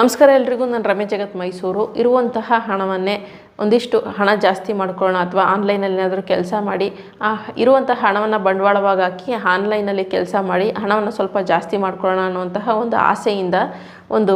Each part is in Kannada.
ನಮಸ್ಕಾರ ಎಲ್ರಿಗೂ, ನಾನು ರಮೇಶ್ ಜಗತ್ ಮೈಸೂರು. ಇರುವಂತಹ ಹಣವನ್ನೇ ಒಂದಿಷ್ಟು ಹಣ ಜಾಸ್ತಿ ಮಾಡ್ಕೊಳ್ಳೋಣ ಅಥವಾ ಆನ್ಲೈನಲ್ಲಿ ಏನಾದರೂ ಕೆಲಸ ಮಾಡಿ, ಆ ಇರುವಂತಹ ಹಣವನ್ನು ಬಂಡವಾಳವಾಗಿ ಹಾಕಿ ಆನ್ಲೈನಲ್ಲಿ ಕೆಲಸ ಮಾಡಿ, ಹಣವನ್ನು ಸ್ವಲ್ಪ ಜಾಸ್ತಿ ಮಾಡ್ಕೊಳ್ಳೋಣ ಅನ್ನುವಂತಹ ಒಂದು ಆಸೆಯಿಂದ ಒಂದು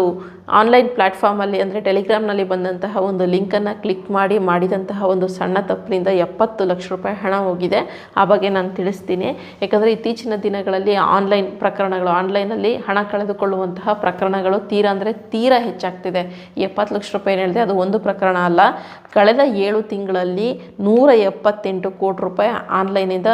ಆನ್ಲೈನ್ ಪ್ಲ್ಯಾಟ್ಫಾರ್ಮಲ್ಲಿ ಅಂದರೆ ಟೆಲಿಗ್ರಾಮ್ನಲ್ಲಿ ಬಂದಂತಹ ಒಂದು ಲಿಂಕನ್ನು ಕ್ಲಿಕ್ ಮಾಡಿ ಮಾಡಿದಂತಹ ಒಂದು ಸಣ್ಣ ತಪ್ಪಿನಿಂದ ಎಪ್ಪತ್ತು ಲಕ್ಷ ರೂಪಾಯಿ ಹಣ ಹೋಗಿದೆ. ಆ ಬಗ್ಗೆ ನಾನು ತಿಳಿಸ್ತೀನಿ. ಯಾಕಂದರೆ ಇತ್ತೀಚಿನ ದಿನಗಳಲ್ಲಿ ಆನ್ಲೈನ್ ಪ್ರಕರಣಗಳು ಆನ್ಲೈನಲ್ಲಿ ಹಣ ಕಳೆದುಕೊಳ್ಳುವಂತಹ ಪ್ರಕರಣಗಳು ತೀರಾ ಅಂದರೆ ತೀರಾ ಹೆಚ್ಚಾಗ್ತಿದೆ. ಎಪ್ಪತ್ತು ಲಕ್ಷ ರೂಪಾಯಿ ಹೇಳಿದೆ, ಅದು ಒಂದು ಪ್ರಕರಣ ಅಲ್ಲ. ಕಳೆದ ಏಳು ತಿಂಗಳಲ್ಲಿ ನೂರ ಎಪ್ಪತ್ತೆಂಟು ಕೋಟಿ ರೂಪಾಯಿ ಆನ್ಲೈನಿಂದ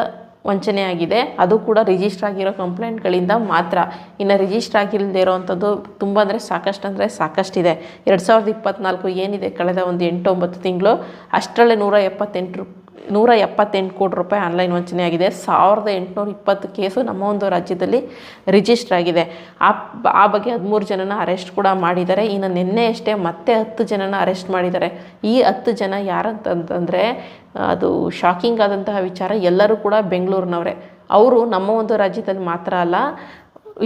ವಂಚನೆ ಆಗಿದೆ. ಅದು ಕೂಡ ರಿಜಿಸ್ಟರ್ ಆಗಿರೋ ಕಂಪ್ಲೇಂಟ್ಗಳಿಂದ ಮಾತ್ರ. ಇನ್ನು ರಿಜಿಸ್ಟರ್ ಆಗಿಲ್ಲದೆ ಇರೋವಂಥದ್ದು ತುಂಬ ಅಂದರೆ ಸಾಕಷ್ಟು ಅಂದರೆ ಸಾಕಷ್ಟಿದೆ. ಎರಡು ಸಾವಿರದ ಇಪ್ಪತ್ತ್ನಾಲ್ಕು ಏನಿದೆ? ಕಳೆದ ಒಂದು ಎಂಟು ಒಂಬತ್ತು ತಿಂಗಳು. ಅಷ್ಟರಲ್ಲೇ ನೂರ ಎಪ್ಪತ್ತೆಂಟು ನೂರ ಎಪ್ಪತ್ತೆಂಟು ಕೋಟಿ ರೂಪಾಯಿ ಆನ್ಲೈನ್ ವಂಚನೆ ಆಗಿದೆ. ಸಾವಿರದ ಎಂಟುನೂರ ಇಪ್ಪತ್ತು ಕೇಸು ನಮ್ಮ ಒಂದು ರಾಜ್ಯದಲ್ಲಿ ರಿಜಿಸ್ಟರ್ ಆಗಿದೆ. ಆ ಆ ಬಗ್ಗೆ ಹದಿಮೂರು ಜನನ ಅರೆಸ್ಟ್ ಕೂಡ ಮಾಡಿದ್ದಾರೆ. ಇನ್ನು ನಿನ್ನೆ ಅಷ್ಟೇ ಮತ್ತೆ ಹತ್ತು ಜನನ ಅರೆಸ್ಟ್ ಮಾಡಿದ್ದಾರೆ. ಈ ಹತ್ತು ಜನ ಯಾರಂತಂತಂದರೆ ಅದು ಶಾಕಿಂಗ್ ಆದಂತಹ ವಿಚಾರ ಎಲ್ಲರೂ ಕೂಡ ಬೆಂಗಳೂರಿನವರೇ. ಅವರು ನಮ್ಮ ಒಂದು ರಾಜ್ಯದಲ್ಲಿ ಮಾತ್ರ ಅಲ್ಲ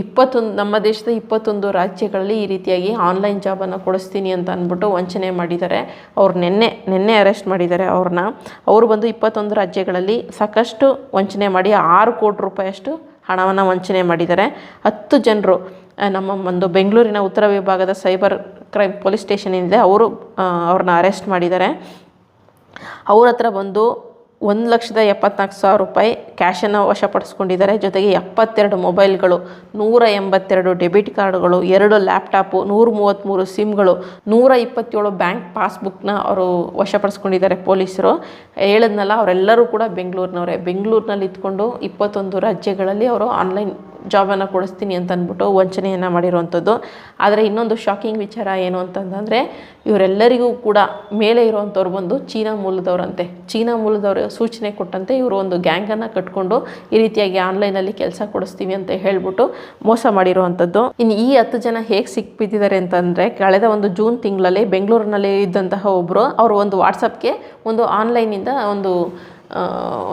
ಇಪ್ಪತ್ತೊಂದು, ನಮ್ಮ ದೇಶದ ಇಪ್ಪತ್ತೊಂದು ರಾಜ್ಯಗಳಲ್ಲಿ ಈ ರೀತಿಯಾಗಿ ಆನ್ಲೈನ್ ಜಾಬನ್ನು ಕೊಡಿಸ್ತೀನಿ ಅಂತ ಅಂದ್ಬಿಟ್ಟು ವಂಚನೆ ಮಾಡಿದ್ದಾರೆ. ಅವ್ರು ನಿನ್ನೆ ನಿನ್ನೆ ಅರೆಸ್ಟ್ ಮಾಡಿದ್ದಾರೆ ಅವ್ರನ್ನ. ಅವರು ಬಂದು ಇಪ್ಪತ್ತೊಂದು ರಾಜ್ಯಗಳಲ್ಲಿ ಸಾಕಷ್ಟು ವಂಚನೆ ಮಾಡಿ ಆರು ಕೋಟಿ ರೂಪಾಯಿಯಷ್ಟು ಹಣವನ್ನು ವಂಚನೆ ಮಾಡಿದ್ದಾರೆ. ಹತ್ತು ಜನರು ನಮ್ಮ ಒಂದು ಬೆಂಗಳೂರಿನ ಉತ್ತರ ವಿಭಾಗದ ಸೈಬರ್ ಕ್ರೈಮ್ ಪೊಲೀಸ್ ಸ್ಟೇಷನ್ ಏನಿದೆ, ಅವರು ಅವ್ರನ್ನ ಅರೆಸ್ಟ್ ಮಾಡಿದ್ದಾರೆ. ಅವ್ರ ಹತ್ರ ಬಂದು ಒಂದು ಲಕ್ಷದ ಎಪ್ಪತ್ನಾಲ್ಕು ಸಾವಿರ ರೂಪಾಯಿ ಕ್ಯಾಶನ್ನು ವಶಪಡಿಸ್ಕೊಂಡಿದ್ದಾರೆ. ಜೊತೆಗೆ ಎಪ್ಪತ್ತೆರಡು ಮೊಬೈಲ್ಗಳು, ನೂರ ಎಂಬತ್ತೆರಡು ಡೆಬಿಟ್ ಕಾರ್ಡ್ಗಳು, ಎರಡು ಲ್ಯಾಪ್ಟಾಪು, ನೂರ ಮೂವತ್ತ್ಮೂರು ಸಿಮ್ಗಳು, ನೂರ ಇಪ್ಪತ್ತೇಳು ಬ್ಯಾಂಕ್ ಪಾಸ್ಬುಕ್ನ ಅವರು ವಶಪಡಿಸ್ಕೊಂಡಿದ್ದಾರೆ ಪೊಲೀಸರು. ಹೇಳಿದ್ನಲ್ಲ, ಅವರೆಲ್ಲರೂ ಕೂಡ ಬೆಂಗಳೂರಿನವರೇ. ಬೆಂಗಳೂರಿನಲ್ಲಿ ಇದ್ಕೊಂಡು ಇಪ್ಪತ್ತೊಂದು ರಾಜ್ಯಗಳಲ್ಲಿ ಅವರು ಆನ್ಲೈನ್ ಜಾಬನ್ನು ಕೊಡಿಸ್ತೀನಿ ಅಂತ ಅಂದ್ಬಿಟ್ಟು ವಂಚನೆಯನ್ನು ಮಾಡಿರುವಂಥದ್ದು ಆದರೆ ಇನ್ನೊಂದು ಶಾಕಿಂಗ್ ವಿಚಾರ ಏನು ಅಂತಂದರೆ, ಇವರೆಲ್ಲರಿಗೂ ಕೂಡ ಮೇಲೆ ಇರುವಂಥವ್ರು ಬಂದು ಚೀನಾ ಮೂಲದವರಂತೆ. ಚೀನಾ ಮೂಲದವರು ಸೂಚನೆ ಕೊಟ್ಟಂತೆ ಇವರು ಒಂದು ಗ್ಯಾಂಗನ್ನು ಕಟ್ಕೊಂಡು ಈ ರೀತಿಯಾಗಿ ಆನ್ಲೈನಲ್ಲಿ ಕೆಲಸ ಕೊಡಿಸ್ತೀವಿ ಅಂತ ಹೇಳಿಬಿಟ್ಟು ಮೋಸ ಮಾಡಿರುವಂಥದ್ದು ಇನ್ನು ಈ ಹತ್ತು ಜನ ಹೇಗೆ ಸಿಕ್ಬಿದ್ದಿದ್ದಾರೆ ಅಂತಂದರೆ, ಕಳೆದ ಒಂದು ಜೂನ್ ತಿಂಗಳಲ್ಲಿ ಬೆಂಗಳೂರಿನಲ್ಲಿ ಇದ್ದಂತಹ ಒಬ್ಬರು ಅವರು ಒಂದು ವಾಟ್ಸಪ್ಗೆ ಒಂದು ಆನ್ಲೈನಿಂದ ಒಂದು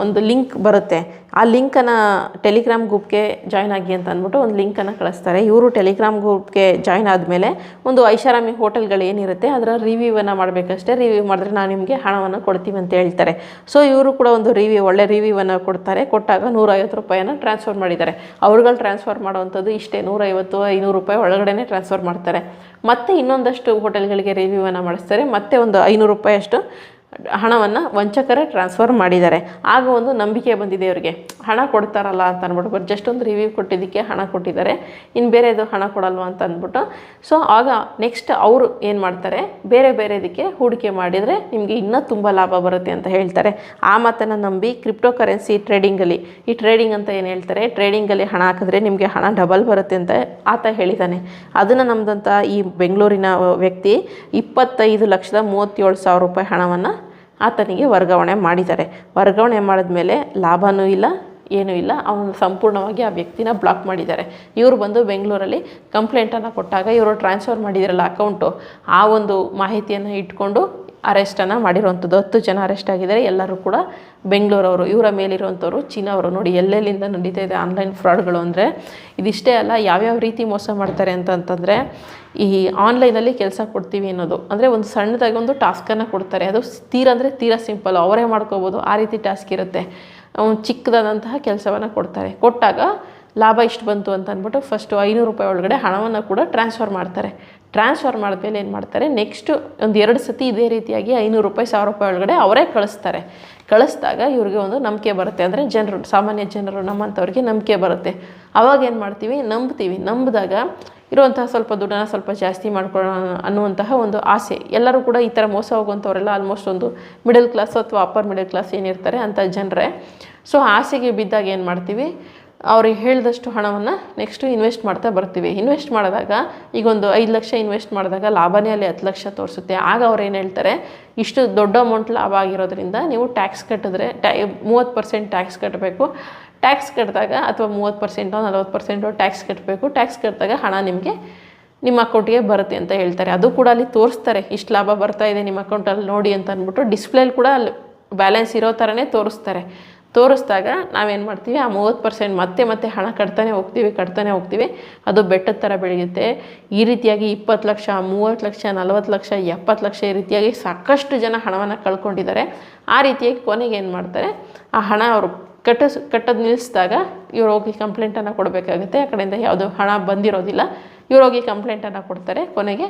ಒಂದು ಲಿಂಕ್ ಬರುತ್ತೆ. ಆ ಲಿಂಕನ್ನು ಟೆಲಿಗ್ರಾಮ್ ಗ್ರೂಪ್ಗೆ ಜಾಯ್ನ್ ಆಗಿ ಅಂತ ಅಂದ್ಬಿಟ್ಟು ಒಂದು ಲಿಂಕನ್ನು ಕಳಿಸ್ತಾರೆ. ಇವರು ಟೆಲಿಗ್ರಾಮ್ ಗ್ರೂಪ್ಗೆ ಜಾಯ್ನ್ ಆದಮೇಲೆ ಒಂದು ಐಷಾರಾಮಿ ಹೋಟೆಲ್ಗಳು ಏನಿರುತ್ತೆ, ಅದರ ರಿವ್ಯೂವನ್ನು ಮಾಡಬೇಕಷ್ಟೇ. ರಿವ್ಯೂ ಮಾಡಿದ್ರೆ ನಾವು ನಿಮಗೆ ಹಣವನ್ನು ಕೊಡ್ತೀವಿ ಅಂತ ಹೇಳ್ತಾರೆ. ಸೊ ಇವರು ಕೂಡ ಒಂದು ರಿವ್ಯೂ ಒಳ್ಳೆ ರಿವ್ಯೂವನ್ನು ಕೊಡ್ತಾರೆ. ಕೊಟ್ಟಾಗ ನೂರೈವತ್ತು ರೂಪಾಯಿನ ಟ್ರಾನ್ಸ್ಫರ್ ಮಾಡಿದ್ದಾರೆ. ಅವ್ರುಗಳು ಟ್ರಾನ್ಸ್ಫರ್ ಮಾಡುವಂಥದ್ದು ಇಷ್ಟೇ, ನೂರೈವತ್ತು, ಐನೂರು ರೂಪಾಯಿ ಒಳಗಡೆನೇ ಟ್ರಾನ್ಸ್ಫರ್ ಮಾಡ್ತಾರೆ. ಮತ್ತೆ ಇನ್ನೊಂದಷ್ಟು ಹೋಟೆಲ್ಗಳಿಗೆ ರಿವ್ಯೂವನ್ನು ಮಾಡಿಸ್ತಾರೆ. ಮತ್ತೆ ಒಂದು ಐನೂರು ರೂಪಾಯಿಯಷ್ಟು ಹಣವನ್ನು ವಂಚಕರೇ ಟ್ರಾನ್ಸ್ಫರ್ ಮಾಡಿದ್ದಾರೆ. ಆಗ ಒಂದು ನಂಬಿಕೆ ಬಂದಿದೆ ಅವರಿಗೆ ಹಣ ಕೊಡ್ತಾರಲ್ಲ ಅಂತ ಅಂದ್ಬಿಟ್ಟು ಬಟ್ ಜಸ್ಟ್ ಒಂದು ರಿವ್ಯೂ ಕೊಟ್ಟಿದ್ದಕ್ಕೆ ಹಣ ಕೊಟ್ಟಿದ್ದಾರೆ. ಇನ್ನು ಬೇರೆದು ಹಣ ಕೊಡಲ್ವ ಅಂತ ಅಂದ್ಬಿಟ್ಟು. ಸೊ ಆಗ ನೆಕ್ಸ್ಟ್ ಅವರು ಏನು ಮಾಡ್ತಾರೆ? ಬೇರೆ ಬೇರೆದಕ್ಕೆ ಹೂಡಿಕೆ ಮಾಡಿದರೆ ನಿಮಗೆ ಇನ್ನೂ ತುಂಬ ಲಾಭ ಬರುತ್ತೆ ಅಂತ ಹೇಳ್ತಾರೆ. ಆ ಮಾತನ್ನು ನಂಬಿ ಕ್ರಿಪ್ಟೋ ಕರೆನ್ಸಿ ಟ್ರೇಡಿಂಗಲ್ಲಿ ಈ ಟ್ರೇಡಿಂಗ್ ಅಂತ ಏನು ಹೇಳ್ತಾರೆ? ಟ್ರೇಡಿಂಗಲ್ಲಿ ಹಣ ಹಾಕಿದ್ರೆ ನಿಮಗೆ ಹಣ ಡಬಲ್ ಬರುತ್ತೆ ಅಂತ ಆತ ಹೇಳಿದ್ದಾನೆ ಅದನ್ನು ನಮ್ಮದಂಥ ಈ ಬೆಂಗಳೂರಿನ ವ್ಯಕ್ತಿ ಇಪ್ಪತ್ತೈದು ಲಕ್ಷದ ಮೂವತ್ತೇಳು ಸಾವಿರ ರೂಪಾಯಿ ಹಣವನ್ನು ಆತನಿಗೆ ವರ್ಗಾವಣೆ ಮಾಡಿದ್ದಾರೆ. ವರ್ಗಾವಣೆ ಮಾಡಿದ್ಮೇಲೆ ಲಾಭವೂ ಇಲ್ಲ, ಏನೂ ಇಲ್ಲ. ಅವನು ಸಂಪೂರ್ಣವಾಗಿ ಆ ವ್ಯಕ್ತಿನ ಬ್ಲಾಕ್ ಮಾಡಿದ್ದಾರೆ. ಇವರು ಬಂದು ಬೆಂಗಳೂರಲ್ಲಿ ಕಂಪ್ಲೇಂಟನ್ನು ಕೊಟ್ಟಾಗ ಇವರು ಟ್ರಾನ್ಸ್ಫರ್ ಮಾಡಿದಿರಲ್ಲ ಅಕೌಂಟು ಆ ಒಂದು ಮಾಹಿತಿಯನ್ನು ಇಟ್ಕೊಂಡು ಅರೆಸ್ಟನ್ನು ಮಾಡಿರುವಂಥದ್ದು. ಹತ್ತು ಜನ ಅರೆಸ್ಟ್ ಆಗಿದ್ದಾರೆ. ಎಲ್ಲರೂ ಕೂಡ ಬೆಂಗಳೂರವರು, ಇವರ ಮೇಲಿರುವಂಥವ್ರು, ಚೀನಾವರು ನೋಡಿ ಎಲ್ಲೆಲ್ಲಿಂದ ನಡೀತಾ ಇದೆ ಆನ್ಲೈನ್ ಫ್ರಾಡ್ಗಳು ಅಂದರೆ. ಇದಿಷ್ಟೇ ಅಲ್ಲ, ಯಾವ್ಯಾವ ರೀತಿ ಮೋಸ ಮಾಡ್ತಾರೆ ಅಂತಂತಂದರೆ ಈ ಆನ್ಲೈನಲ್ಲಿ ಕೆಲಸ ಕೊಡ್ತೀವಿ ಅನ್ನೋದು. ಅಂದರೆ ಒಂದು ಸಣ್ಣದಾಗಿ ಒಂದು ಟಾಸ್ಕನ್ನು ಕೊಡ್ತಾರೆ. ಅದು ತೀರ ಅಂದರೆ ತೀರಾ ಸಿಂಪಲ್, ಅವರೇ ಮಾಡ್ಕೋಬೋದು, ಆ ರೀತಿ ಟಾಸ್ಕ್ ಇರುತ್ತೆ. ಚಿಕ್ಕದಾದಂತಹ ಕೆಲಸವನ್ನು ಕೊಡ್ತಾರೆ. ಕೊಟ್ಟಾಗ ಲಾಭ ಇಷ್ಟು ಬಂತು ಅಂತ ಅಂದ್ಬಿಟ್ಟು ಫಸ್ಟು ಐನೂರು ರೂಪಾಯಿ ಒಳಗಡೆ ಹಣವನ್ನು ಕೂಡ ಟ್ರಾನ್ಸ್ಫರ್ ಮಾಡ್ತಾರೆ. ಟ್ರಾನ್ಸ್ಫರ್ ಮಾಡಿದ್ಮೇಲೆ ಏನು ಮಾಡ್ತಾರೆ? ನೆಕ್ಸ್ಟು ಒಂದು ಎರಡು ಸತಿ ಇದೇ ರೀತಿಯಾಗಿ ಐನೂರು ರೂಪಾಯಿ, ಸಾವಿರ ರೂಪಾಯಿ ಒಳಗಡೆ ಅವರೇ ಕಳಿಸ್ತಾರೆ. ಕಳಿಸ್ದಾಗ ಇವ್ರಿಗೆ ಒಂದು ನಂಬಿಕೆ ಬರುತ್ತೆ. ಅಂದರೆ ಜನರು, ಸಾಮಾನ್ಯ ಜನರು, ನಮ್ಮಂಥವ್ರಿಗೆ ನಂಬಿಕೆ ಬರುತ್ತೆ. ಅವಾಗ ಏನು ಮಾಡ್ತೀವಿ? ನಂಬ್ತೀವಿ. ನಂಬಿದಾಗ ಇರುವಂತಹ ಸ್ವಲ್ಪ ದುಡ್ಡನ್ನು ಸ್ವಲ್ಪ ಜಾಸ್ತಿ ಮಾಡ್ಕೊಳ್ಳೋಣ ಅನ್ನುವಂತಹ ಒಂದು ಆಸೆ. ಎಲ್ಲರೂ ಕೂಡ ಈ ಥರ ಮೋಸ ಹೋಗುವಂಥವರೆಲ್ಲ ಆಲ್ಮೋಸ್ಟ್ ಒಂದು ಮಿಡಲ್ ಕ್ಲಾಸ್ ಅಥವಾ ಅಪ್ಪರ್ ಮಿಡಲ್ ಕ್ಲಾಸ್ ಏನಿರ್ತಾರೆ ಅಂಥ ಜನರೇ. ಸೊ ಆಸೆಗೆ ಬಿದ್ದಾಗ ಏನು ಮಾಡ್ತೀವಿ? ಅವ್ರಿಗೆ ಹೇಳಿದಷ್ಟು ಹಣವನ್ನು ನೆಕ್ಸ್ಟು ಇನ್ವೆಸ್ಟ್ ಮಾಡ್ತಾ ಬರ್ತೀವಿ. ಇನ್ವೆಸ್ಟ್ ಮಾಡಿದಾಗ ಈಗ ಒಂದು ಐದು ಲಕ್ಷ ಇನ್ವೆಸ್ಟ್ ಮಾಡಿದಾಗ ಲಾಭನೇ ಅಲ್ಲಿ ಹತ್ತು ಲಕ್ಷ ತೋರಿಸುತ್ತೆ. ಆಗ ಅವ್ರು ಏನು ಹೇಳ್ತಾರೆ? ಇಷ್ಟು ದೊಡ್ಡ ಅಮೌಂಟ್ ಲಾಭ ಆಗಿರೋದ್ರಿಂದ ನೀವು ಟ್ಯಾಕ್ಸ್ ಕಟ್ಟಿದ್ರೆ ಟ್ಯಾ ಮೂವತ್ತು ಪರ್ಸೆಂಟ್ ಟ್ಯಾಕ್ಸ್ ಕಟ್ಟಬೇಕು ಟ್ಯಾಕ್ಸ್ ಕಟ್ಟಿದಾಗ ಅಥವಾ ಮೂವತ್ತು ಪರ್ಸೆಂಟೋ ನಲ್ವತ್ತು ಪರ್ಸೆಂಟೋ ಟ್ಯಾಕ್ಸ್ ಕಟ್ಟಬೇಕು ಟ್ಯಾಕ್ಸ್ ಕಟ್ಟಿದಾಗ ಹಣ ನಿಮಗೆ ನಿಮ್ಮ ಅಕೌಂಟಿಗೆ ಬರುತ್ತೆ ಅಂತ ಹೇಳ್ತಾರೆ. ಅದು ಕೂಡ ಅಲ್ಲಿ ತೋರಿಸ್ತಾರೆ. ಇಷ್ಟು ಲಾಭ ಬರ್ತಾ ಇದೆ ನಿಮ್ಮ ಅಕೌಂಟಲ್ಲಿ ನೋಡಿ ಅಂತ ಅಂದ್ಬಿಟ್ಟು ಡಿಸ್ಪ್ಲೇಲಿ ಕೂಡ ಅಲ್ಲಿ ಬ್ಯಾಲೆನ್ಸ್ ಇರೋ ಥರನೇ ತೋರಿಸ್ತಾರೆ. ತೋರಿಸಿದಾಗ ನಾವೇನು ಮಾಡ್ತೀವಿ, ಆ ಮೂವತ್ತು ಪರ್ಸೆಂಟ್ ಮತ್ತೆ ಮತ್ತೆ ಹಣ ಕಟ್ತಾನೆ ಹೋಗ್ತೀವಿ ಕಟ್ತಾನೆ ಹೋಗ್ತೀವಿ. ಅದು ಬೆಟ್ಟದ ಥರ ಬೆಳೆಯುತ್ತೆ. ಈ ರೀತಿಯಾಗಿ ಇಪ್ಪತ್ತು ಲಕ್ಷ, ಮೂವತ್ತು ಲಕ್ಷ, ನಲವತ್ತು ಲಕ್ಷ, ಎಪ್ಪತ್ತು ಲಕ್ಷ ಈ ರೀತಿಯಾಗಿ ಸಾಕಷ್ಟು ಜನ ಹಣವನ್ನು ಕಳ್ಕೊಂಡಿದ್ದಾರೆ. ಆ ರೀತಿಯಾಗಿ ಕೊನೆಗೆ ಏನು ಮಾಡ್ತಾರೆ, ಆ ಹಣ ಅವರು ಕಟ್ಟಿಸ್, ಕಟ್ಟೋದು ನಿಲ್ಲಿಸಿದಾಗ ಇವ್ರು ಹೋಗಿ ಕಂಪ್ಲೇಂಟನ್ನು ಕೊಡಬೇಕಾಗುತ್ತೆ. ಆ ಕಡೆಯಿಂದ ಯಾವುದೋ ಹಣ ಬಂದಿರೋದಿಲ್ಲ. ಇವ್ರು ಹೋಗಿ ಕಂಪ್ಲೇಂಟನ್ನು ಕೊಡ್ತಾರೆ. ಕೊನೆಗೆ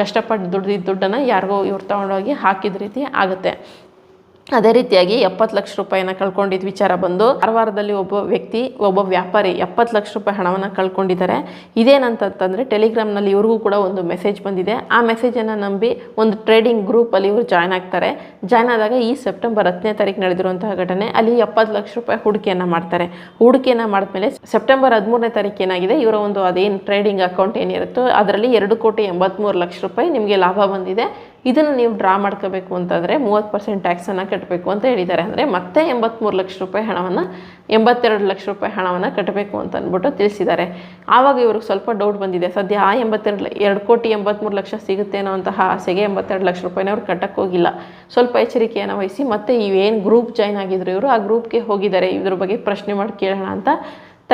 ಕಷ್ಟಪಟ್ಟು ದುಡ್ದಿದ್ದ ದುಡ್ಡನ್ನು ಯಾರಿಗೋ ಇವ್ರು ತೊಗೊಂಡೋಗಿ ಹಾಕಿದ ರೀತಿ ಆಗುತ್ತೆ. ಅದೇ ರೀತಿಯಾಗಿ ಎಪ್ಪತ್ತು ಲಕ್ಷ ರೂಪಾಯಿನ ಕಳ್ಕೊಂಡಿದ್ದ ವಿಚಾರ ಬಂದು ಕಾರವಾರದಲ್ಲಿ ಒಬ್ಬ ವ್ಯಕ್ತಿ, ಒಬ್ಬ ವ್ಯಾಪಾರಿ ಎಪ್ಪತ್ತು ಲಕ್ಷ ರೂಪಾಯಿ ಹಣವನ್ನು ಕಳ್ಕೊಂಡಿದ್ದಾರೆ. ಇದೇನಂತಂತಂದರೆ ಟೆಲಿಗ್ರಾಮ್ನಲ್ಲಿ ಇವ್ರಿಗೂ ಕೂಡ ಒಂದು ಮೆಸೇಜ್ ಬಂದಿದೆ. ಆ ಮೆಸೇಜನ್ನು ನಂಬಿ ಒಂದು ಟ್ರೇಡಿಂಗ್ ಗ್ರೂಪಲ್ಲಿ ಇವರು ಜಾಯ್ನ್ ಆಗ್ತಾರೆ. ಜಾಯ್ನ್ ಆದಾಗ ಈ ಸೆಪ್ಟೆಂಬರ್ ಹತ್ತನೇ ತಾರೀಕು ನಡೆದಿರುವಂತಹ ಘಟನೆ, ಅಲ್ಲಿ ಎಪ್ಪತ್ತು ಲಕ್ಷ ರೂಪಾಯಿ ಹೂಡಿಕೆಯನ್ನು ಮಾಡ್ತಾರೆ. ಹೂಡಿಕೆಯನ್ನು ಮಾಡಿದ್ಮೇಲೆ ಸೆಪ್ಟೆಂಬರ್ ಹದಿಮೂರನೇ ತಾರೀಕು ಏನಾಗಿದೆ, ಇವರ ಒಂದು ಅದೇನು ಟ್ರೇಡಿಂಗ್ ಅಕೌಂಟ್ ಏನಿರುತ್ತೋ, ಅದರಲ್ಲಿ ಎರಡು ಕೋಟಿ ಎಂಬತ್ತ್ಮೂರು ಲಕ್ಷ ರೂಪಾಯಿ ನಿಮಗೆ ಲಾಭ ಬಂದಿದೆ. ಇದನ್ನು ನೀವು ಡ್ರಾ ಮಾಡ್ಕೋಬೇಕು ಅಂತಂದರೆ ಮೂವತ್ತು ಪರ್ಸೆಂಟ್ ಟ್ಯಾಕ್ಸನ್ನು ಕಟ್ಟಬೇಕು ಅಂತ ಹೇಳಿದ್ದಾರೆ. ಅಂದರೆ ಮತ್ತೆ ಎಂಬತ್ತ್ಮೂರು ಲಕ್ಷ ರೂಪಾಯಿ ಹಣವನ್ನು, ಎಂಬತ್ತೆರಡು ಲಕ್ಷ ರೂಪಾಯಿ ಹಣವನ್ನು ಕಟ್ಟಬೇಕು ಅಂತ ಅಂದ್ಬಿಟ್ಟು ತಿಳಿಸಿದ್ದಾರೆ. ಆವಾಗ ಇವ್ರಿಗೆ ಸ್ವಲ್ಪ ಡೌಟ್ ಬಂದಿದೆ. ಸದ್ಯ ಆ ಎಂಬತ್ತೆರಡು ಎರಡು ಕೋಟಿ ಎಂಬತ್ತ್ಮೂರು ಲಕ್ಷ ಸಿಗುತ್ತೇನೋ ಅಂತಹ ಆಸೆಗೆ ಎಂಬತ್ತೆರಡು ಲಕ್ಷ ರೂಪಾಯಿನ ಅವ್ರು ಕಟ್ಟಕ್ಕೆ ಹೋಗಿಲ್ಲ. ಸ್ವಲ್ಪ ಎಚ್ಚರಿಕೆಯನ್ನು ವಹಿಸಿ ಮತ್ತೆ ಇವೇನು ಗ್ರೂಪ್ ಜಾಯ್ನ್ ಆಗಿದ್ರು ಇವರು, ಆ ಗ್ರೂಪ್ಗೆ ಹೋಗಿದ್ದಾರೆ. ಇದ್ರ ಬಗ್ಗೆ ಪ್ರಶ್ನೆ ಮಾಡಿ ಕೇಳೋಣ ಅಂತ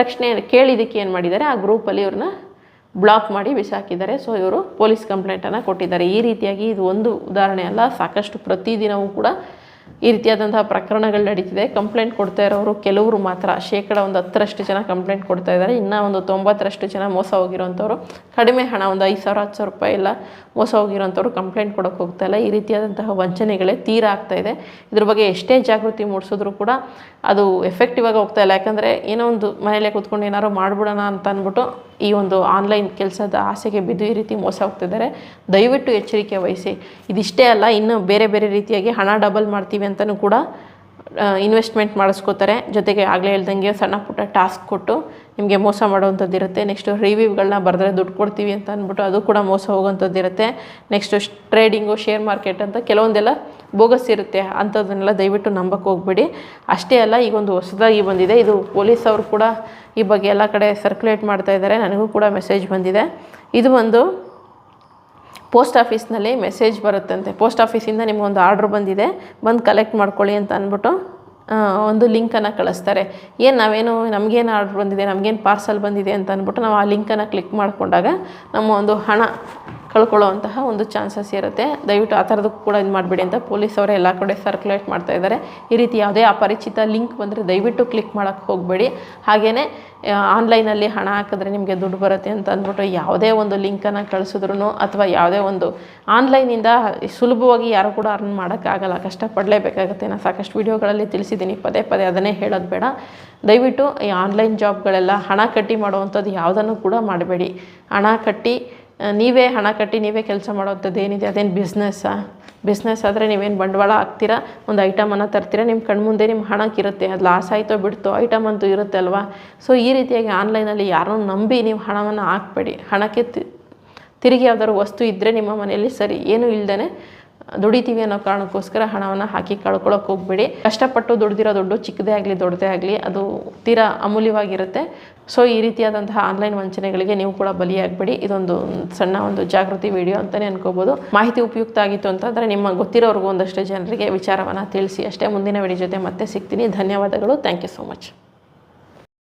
ತಕ್ಷಣ ಕೇಳಿದ್ದಕ್ಕೆ ಏನು ಮಾಡಿದ್ದಾರೆ? ಆ ಗ್ರೂಪಲ್ಲಿ ಇವ್ರನ್ನ ಬ್ಲಾಕ್ ಮಾಡಿ ಬಿಸಾಕಿದ್ದಾರೆ ಸೊ ಇವರು ಪೊಲೀಸ್ ಕಂಪ್ಲೇಂಟನ್ನು ಕೊಟ್ಟಿದ್ದಾರೆ. ಈ ರೀತಿಯಾಗಿ ಇದು ಒಂದು ಉದಾಹರಣೆ ಅಲ್ಲ, ಸಾಕಷ್ಟು ಪ್ರತಿದಿನವೂ ಕೂಡ ಈ ರೀತಿಯಾದಂತಹ ಪ್ರಕರಣಗಳು ನಡೀತಿದೆ. ಕಂಪ್ಲೇಂಟ್ ಕೊಡ್ತಾ ಇರೋರು ಕೆಲವರು ಮಾತ್ರ, ಶೇಕಡ ಒಂದು ಹತ್ತರಷ್ಟು ಜನ ಕಂಪ್ಲೇಂಟ್ ಕೊಡ್ತಾ ಇದ್ದಾರೆ. ಇನ್ನೂ ಒಂದು ತೊಂಬತ್ತರಷ್ಟು ಜನ ಮೋಸ ಹೋಗಿರೋಂಥವ್ರು. ಕಡಿಮೆ ಹಣ, ಒಂದು ಐದು ಸಾವಿರ, ಹತ್ತು ಸಾವಿರ ರೂಪಾಯಿ ಎಲ್ಲ ಮೋಸ ಹೋಗಿರೋಂಥವ್ರು ಕಂಪ್ಲೇಂಟ್ ಕೊಡೋಕೆ ಹೋಗ್ತಾ ಇಲ್ಲ. ಈ ರೀತಿಯಾದಂತಹ ವಂಚನೆಗಳೇ ತೀರ ಆಗ್ತಾ ಇದೆ. ಇದ್ರ ಬಗ್ಗೆ ಎಷ್ಟೇ ಜಾಗೃತಿ ಮೂಡಿಸಿದ್ರು ಕೂಡ ಅದು ಎಫೆಕ್ಟಿವ್ ಆಗಿ ಹೋಗ್ತಾ ಇಲ್ಲ. ಯಾಕಂದರೆ ಏನೋ ಒಂದು ಮನೆಯಲ್ಲೇ ಕೂತ್ಕೊಂಡು ಏನಾದ್ರು ಮಾಡ್ಬಿಡೋಣ ಅಂತ ಅಂದ್ಬಿಟ್ಟು ಈ ಒಂದು ಆನ್ಲೈನ್ ಕೆಲಸದ ಆಸೆಗೆ ಬಿದ್ದು ಈ ರೀತಿ ಮೋಸ ಹೋಗ್ತಿದ್ದಾರೆ. ದಯವಿಟ್ಟು ಎಚ್ಚರಿಕೆ ವಹಿಸಿ. ಇದಿಷ್ಟೇ ಅಲ್ಲ, ಇನ್ನು ಬೇರೆ ಬೇರೆ ರೀತಿಯಾಗಿ ಹಣ ಡಬಲ್ ಮಾಡ್ತೀವಿ ಅಂತಲೂ ಕೂಡ ಇನ್ವೆಸ್ಟ್ಮೆಂಟ್ ಮಾಡಿಸ್ಕೋತಾರೆ. ಜೊತೆಗೆ ಆಗಲೇ ಹೇಳ್ದಂಗೆ ಸಣ್ಣ ಪುಟ್ಟ ಟಾಸ್ಕ್ ಕೊಟ್ಟು ನಿಮಗೆ ಮೋಸ ಮಾಡುವಂಥದ್ದು ಇರುತ್ತೆ. ನೆಕ್ಸ್ಟು ರಿವ್ಯೂಗಳನ್ನ ಬರೆದ್ರೆ ದುಡ್ಡು ಕೊಡ್ತೀವಿ ಅಂತ ಅಂದ್ಬಿಟ್ಟು ಅದು ಕೂಡ ಮೋಸ ಹೋಗುವಂಥದ್ದು ಇರುತ್ತೆ. ನೆಕ್ಸ್ಟು ಟ್ರೇಡಿಂಗು ಶೇರ್ ಮಾರ್ಕೆಟ್ ಅಂತ ಕೆಲವೊಂದೆಲ್ಲ ಬೋಗಸ್ ಇರುತ್ತೆ. ಅಂಥದ್ದನ್ನೆಲ್ಲ ದಯವಿಟ್ಟು ನಂಬಕ್ಕೆ ಹೋಗ್ಬೇಡಿ. ಅಷ್ಟೇ ಅಲ್ಲ, ಈಗ ಒಂದು ಹೊಸದಾಗಿ ಬಂದಿದೆ. ಇದು ಪೊಲೀಸ್ ಅವರು ಕೂಡ ಈ ಬಗ್ಗೆ ಎಲ್ಲ ಕಡೆ ಸರ್ಕ್ಯುಲೇಟ್ ಮಾಡ್ತಾ ಇದ್ದಾರೆ. ನನಗೂ ಕೂಡ ಮೆಸೇಜ್ ಬಂದಿದೆ. ಇದು ಒಂದು ಪೋಸ್ಟ್ ಆಫೀಸ್ನಲ್ಲಿ ಮೆಸೇಜ್ ಬರುತ್ತಂತೆ. ಪೋಸ್ಟ್ ಆಫೀಸಿಂದ ನಿಮಗೊಂದು ಆರ್ಡ್ರ್ ಬಂದಿದೆ. ಬಂದು ಕಲೆಕ್ಟ್ ಮಾಡ್ಕೊಳ್ಳಿ ಅಂತ ಅಂದ್ಬಿಟ್ಟು ಒಂದು ಲಿಂಕನ್ನು ಕಳಿಸ್ತಾರೆ. ಏನು ನಾವೇನು, ನಮಗೇನು ಆರ್ಡ್ರ್ ಬಂದಿದೆ, ನಮಗೇನು ಪಾರ್ಸಲ್ ಬಂದಿದೆ ಅಂತ ಅಂದ್ಬಿಟ್ಟು ನಾವು ಆ ಲಿಂಕನ್ನು ಕ್ಲಿಕ್ ಮಾಡಿಕೊಂಡಾಗ ನಮ್ಮ ಒಂದು ಹಣ ಕಳ್ಕೊಳ್ಳೋವಂತಹ ಒಂದು ಚಾನ್ಸಸ್ ಇರುತ್ತೆ. ದಯವಿಟ್ಟು ಆ ಥರದಕ್ಕೂ ಕೂಡ ಇದು ಮಾಡಬೇಡಿ ಅಂತ ಪೊಲೀಸ್ ಅವರೇ ಎಲ್ಲ ಕಡೆ ಸರ್ಕ್ಯುಲೇಟ್ ಮಾಡ್ತಾ ಇದ್ದಾರೆ. ಈ ರೀತಿ ಯಾವುದೇ ಅಪರಿಚಿತ ಲಿಂಕ್ ಬಂದರೆ ದಯವಿಟ್ಟು ಕ್ಲಿಕ್ ಮಾಡೋಕ್ಕೆ ಹೋಗಬೇಡಿ. ಹಾಗೆಯೇ ಆನ್ಲೈನಲ್ಲಿ ಹಣ ಹಾಕಿದ್ರೆ ನಿಮಗೆ ದುಡ್ಡು ಬರುತ್ತೆ ಅಂತ ಅಂದ್ಬಿಟ್ಟು ಯಾವುದೇ ಒಂದು ಲಿಂಕನ್ನು ಕಳಿಸಿದ್ರು ಅಥವಾ ಯಾವುದೇ ಒಂದು ಆನ್ಲೈನಿಂದ ಸುಲಭವಾಗಿ ಯಾರು ಕೂಡ ಅರ್ನ್ ಮಾಡೋಕ್ಕಾಗಲ್ಲ ಕಷ್ಟಪಡಲೇಬೇಕಾಗುತ್ತೆ. ನಾನು ಸಾಕಷ್ಟು ವೀಡಿಯೋಗಳಲ್ಲಿ ತಿಳಿಸಿದ್ದೀನಿ. ಪದೇ ಪದೇ ಅದನ್ನೇ ಹೇಳೋದು ಬೇಡ. ದಯವಿಟ್ಟು ಈ ಆನ್ಲೈನ್ ಜಾಬ್ಗಳೆಲ್ಲ ಹಣ ಕಟ್ಟಿ ಮಾಡುವಂಥದ್ದು ಯಾವುದನ್ನು ಕೂಡ ಮಾಡಬೇಡಿ. ಹಣ ಕಟ್ಟಿ ನೀವೇ ಹಣ ಕಟ್ಟಿ ನೀವೇ ಕೆಲಸ ಮಾಡೋವಂಥದ್ದು ಏನಿದೆ? ಅದೇನು ಬಿಸ್ನೆಸ್ಸಾ ಬಿಸ್ನೆಸ್ ಆದರೆ ನೀವೇನು ಬಂಡವಾಳ ಹಾಕ್ತೀರಾ? ಒಂದು ಐಟಮನ್ನು ತರ್ತೀರಾ? ನಿಮ್ಮ ಕಣ್ಮುಂದೆ ನಿಮ್ಮ ಹಣಕ್ಕಿರುತ್ತೆ ಅದು ಲಾಸ್ ಆಯಿತೋ ಬಿಡ್ತೋ? ಐಟಮ್ ಅಂತೂ ಇರುತ್ತೆ ಅಲ್ವಾ? ಸೊ ಈ ರೀತಿಯಾಗಿ ಆನ್ಲೈನಲ್ಲಿ ಯಾರನ್ನೂ ನಂಬಿ ನೀವು ಹಣವನ್ನು ಹಾಕ್ಬೇಡಿ. ಹಣಕ್ಕೆ ತಿರುಗಿ ಯಾವ್ದಾದ್ರು ವಸ್ತು ಇದ್ದರೆ ನಿಮ್ಮ ಮನೆಯಲ್ಲಿ ಸರಿ. ಏನೂ ಇಲ್ದೇ ದುಡಿತೀವಿ ಅನ್ನೋ ಕಾರಣಕ್ಕೋಸ್ಕರ ಹಣವನ್ನು ಹಾಕಿ ಕಳ್ಕೊಳ್ಳೋಕೆ ಹೋಗ್ಬೇಡಿ. ಕಷ್ಟಪಟ್ಟು ದುಡ್ದಿರೋ ದುಡ್ಡು ಚಿಕ್ಕದೇ ಆಗಲಿ, ದೊಡ್ಡದೇ ಆಗಲಿ, ಅದು ತೀರಾ ಅಮೂಲ್ಯವಾಗಿರುತ್ತೆ. ಸೊ ಈ ರೀತಿಯಾದಂತಹ ಆನ್ಲೈನ್ ವಂಚನೆಗಳಿಗೆ ನೀವು ಕೂಡ ಬಲಿಯಾಗಬೇಡಿ. ಇದೊಂದು ಸಣ್ಣ ಒಂದು ಜಾಗೃತಿ ವಿಡಿಯೋ ಅಂತಲೇ ಅನ್ಕೋಬೋದು. ಮಾಹಿತಿ ಉಪಯುಕ್ತ ಆಗಿತ್ತು ಅಂತಂದರೆ ನಿಮ್ಮ ಗೊತ್ತಿರೋರ್ಗೂ ಒಂದಷ್ಟು ಜನರಿಗೆ ವಿಚಾರವನ್ನು ತಿಳಿಸಿ. ಅಷ್ಟೇ ಮುಂದಿನ ವಿಡಿಯೋ ಜೊತೆ ಮತ್ತೆ ಸಿಗ್ತೀನಿ. ಧನ್ಯವಾದಗಳು. Thank you so much